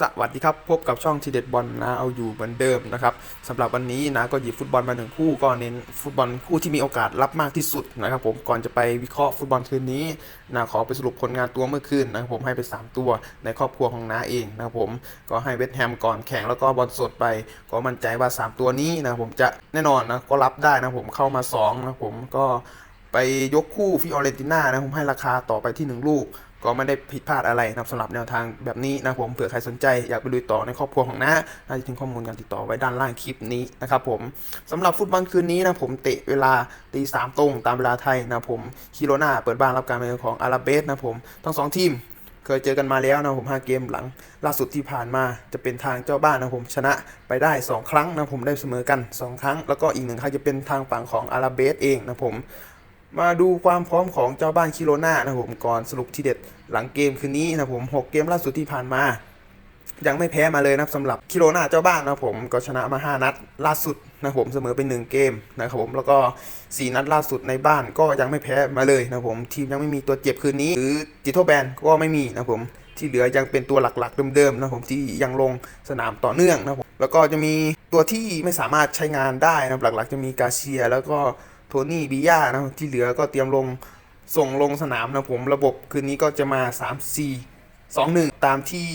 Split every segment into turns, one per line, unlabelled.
สวัสดีครับพบกับช่องทีเด็ดบอลนะเอาอยู่เหมือนเดิมนะครับสำหรับวันนี้นะก็หยิบฟุตบอลมาหนึ่งคู่ก็เน้นฟุตบอลคู่ที่มีโอกาสรับมากที่สุดนะครับผมก่อนจะไปวิเคราะห์ฟุตบอลคืนนี้นะขอไปสรุปผลงานตัวเมื่อคืนนะครับผมให้ไป 3 ตัวในครอบครัวของน้าเองนะครับผมก็ให้เวสต์แฮมก่อนแข่งแล้วก็บอลสดไป ก็มั่นใจว่า 3 ตัวนี้นะครับผมจะแน่นอนนะก็รับได้นะผมเข้ามา2นะครับผมก็ไปยกคู่ฟิออเรนติน่านะผมให้ราคาต่อไปที่ 1 ลูก ก็ไม่ได้ผิดพลาดอะไรนะสำหรับแนวทางแบบนี้นะผมเผื่อใครสนใจอยากไปลุยต่อในครอบครัวของน้าน่าจะทิ้งข้อมูลการติดต่อไว้ด้านล่างคลิปนี้นะครับผมสำหรับฟุตบอลคืนนี้นะผมเตะเวลาตีสามตรงตามเวลาไทยนะผมคิโรนาเปิดบ้านรับการมาเยือนของอาราเบสนะผมทั้งสองทีมเคยเจอกันมาแล้วนะผม5เกมหลัง ล่าสุดที่ผ่านมาจะเป็นทางเจ้าบ้านนะผมชนะไปได้ 2 ครั้งนะผมได้เสมอกัน 2 ครั้ง แล้วก็อีกหนึ่งครั้งจะเป็นทางฝั่งของอาราเบสเองนะผม มาดูความพร้อมของเจ้าบ้านคิโรนานะผมก่อนสรุปทีเด็ดหลังเกมคืนนี้นะผม 6 เกมล่าสุดที่ผ่านมา ยังไม่แพ้มาเลยนะครับสำหรับคิโรนาเจ้าบ้านนะผมก็ชนะมา 5 นัดล่าสุดนะผมเสมอเป็น 1 เกมนะครับผมแล้วก็ 4 นัดล่าสุดในบ้านก็ยังไม่แพ้มาเลยนะผมทีมยังไม่มีตัวเจ็บคืนนี้ หรือจิโทแบนก็ไม่มีนะผมที่เหลือยังเป็นตัวหลักๆเดิมๆนะผมที่ยังลงสนามต่อเนื่องนะผมแล้วก็จะมีตัวที่ไม่สามารถใช้งานได้นะหลักๆ จะมีกาเชียแล้วก็ โทนี่บิยานะที่เหลือก็เตรียมลงส่งลงสนามนะผมระบบคืนนี้ก็จะมา 3 4 2 1 ตามที่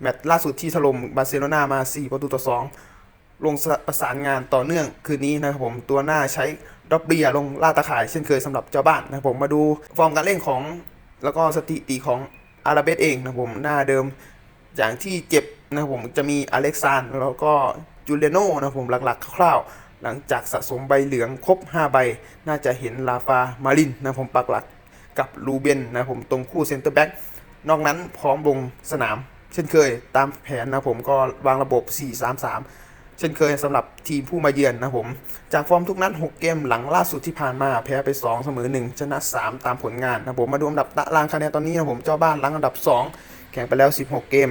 แมตช์ล่าสุดที่ถล่มบาร์เซโลนามา 4 ประตูต่อ 2 ลงประสานงานต่อเนื่องคืนนี้นะครับผมตัวหน้าใช้ดอบเบียลงล่าตาข่ายเช่นเคยสำหรับเจ้าบ้านนะครับผมมาดูฟอร์มการเล่นของแล้วก็สถิติของอาราเบสเองนะผมหน้าเดิมอย่างที่เจ็บนะครับผมจะมีอเล็กซานแล้วก็จูเลโนนะผมหลักๆคร่าวๆ หลังจากสะสมใบเหลืองครบ 5 ใบ น่าจะเห็นลาฟามารินนะผมปักหลักกับลูเบนนะผมตรงคู่เซนเตอร์แบ็กนอกนั้นพร้อมลงสนาม เช่นเคยตามแผนนะผมก็วางระบบ 4-3-3 เช่นเคยสำหรับทีมผู้มาเยือนนะผม จากฟอร์มทุกนัด 6 เกมหลังล่าสุดที่ผ่านมาแพ้ไป 2 เสมอ 1 ชนะ 3 ตามผลงานนะผมมาดูอันดับตารางคะแนนตอนนี้นะผมเจ้าบ้านหลังอันดับ 2 แข่งไปแล้ว 16 เกม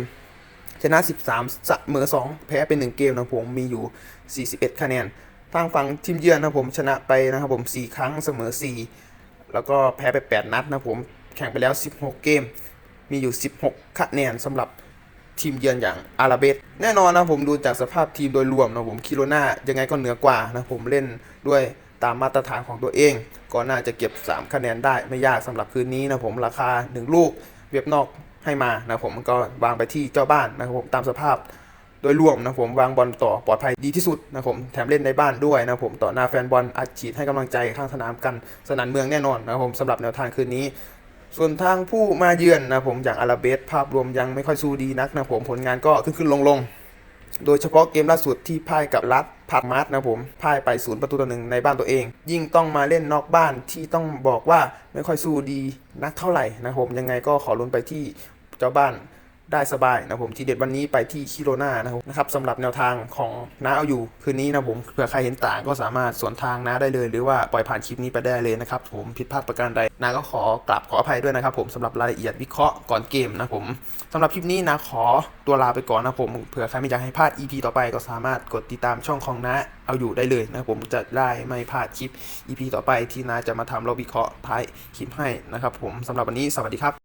ชนะ 13เสมอ 2 แพ้ไป 1 เกมนะผมมีอยู่ 41 คะแนน ทางฝั่งทีมเยือนนะผมชนะไปนะครับผม4ครั้งเสมอ 4 แล้วก็แพ้ไป 8 นัดนะผมแข่งไปแล้ว 16 เกม มีอยู่ 16 คะแนนสำหรับทีมเยือนอย่างอาราเบสแน่นอนนะผมดูจากสภาพทีมโดยรวมนะผมคิโรนายังไงก็เหนือกว่านะผมเล่นด้วยตามมาตรฐานของตัวเอง ก็น่าจะเก็บ 3 คะแนนได้ไม่ยากสำหรับคืนนี้นะผมราคา 1 ลูกเว็บนอกให้มานะผมก็วางไปที่เจ้าบ้านนะครับผมตามสภาพ โดยรวมนะผมวางบอลต่อปลอดภัยดีที่สุดนะผมแถมเล่นในบ้านด้วยนะผมต่อหน้าแฟนบอลอัดฉีดให้กำลังใจข้างสนามกันสนานเมืองแน่นอนนะผมสำหรับแนวทางคืนนี้ ส่วนทางผู้มาเยือนนะผมอย่างอาราเบสภาพรวมยังไม่ค่อยสู้ดีนักนะผมผลงานก็ขึ้นขึ้นลงลงโดยเฉพาะเกมล่าสุดที่พ่ายกับรัฐผักมัดนะผมพ่ายไปศูนย์ประตูต่อหนึ่งในบ้านตัวเอง ยิ่งต้องมาเล่นนอกบ้านที่ต้องบอกว่าไม่ค่อยสู้ดีนักเท่าไหร่นะผมยังไงก็ขอลุ้นไปที่เจ้าบ้าน ได้สบายนะผมทีเด็ดวันนี้ไปที่คิโรนานะครับนะครับสำหรับแนวทางของน้าเอาอยู่คืนนี้นะผมเผื่อใครเห็นต่างก็สามารถสวนทางน้าได้เลย หรือว่าปล่อยผ่านคลิปนี้ไปได้เลยนะครับผมผิดพลาดประการใดน้าก็ขอกราบขออภัยด้วยนะครับผมสำหรับรายละเอียดวิเคราะห์ก่อนเกมนะผมสำหรับคลิปนี้นะขอตัวลาไปก่อนนะผมเผื่อใครไม่อยากให้พลาด EP ต่อไปก็สามารถกดติดตามช่องของน้าเอาอยู่ได้เลยนะผมจะได้ไม่พลาดคลิป EP ต่อไปที่น้าจะมาทำเราวิเคราะห์ท้ายคลิปให้นะครับผมสำหรับวันนี้สวัสดีครับ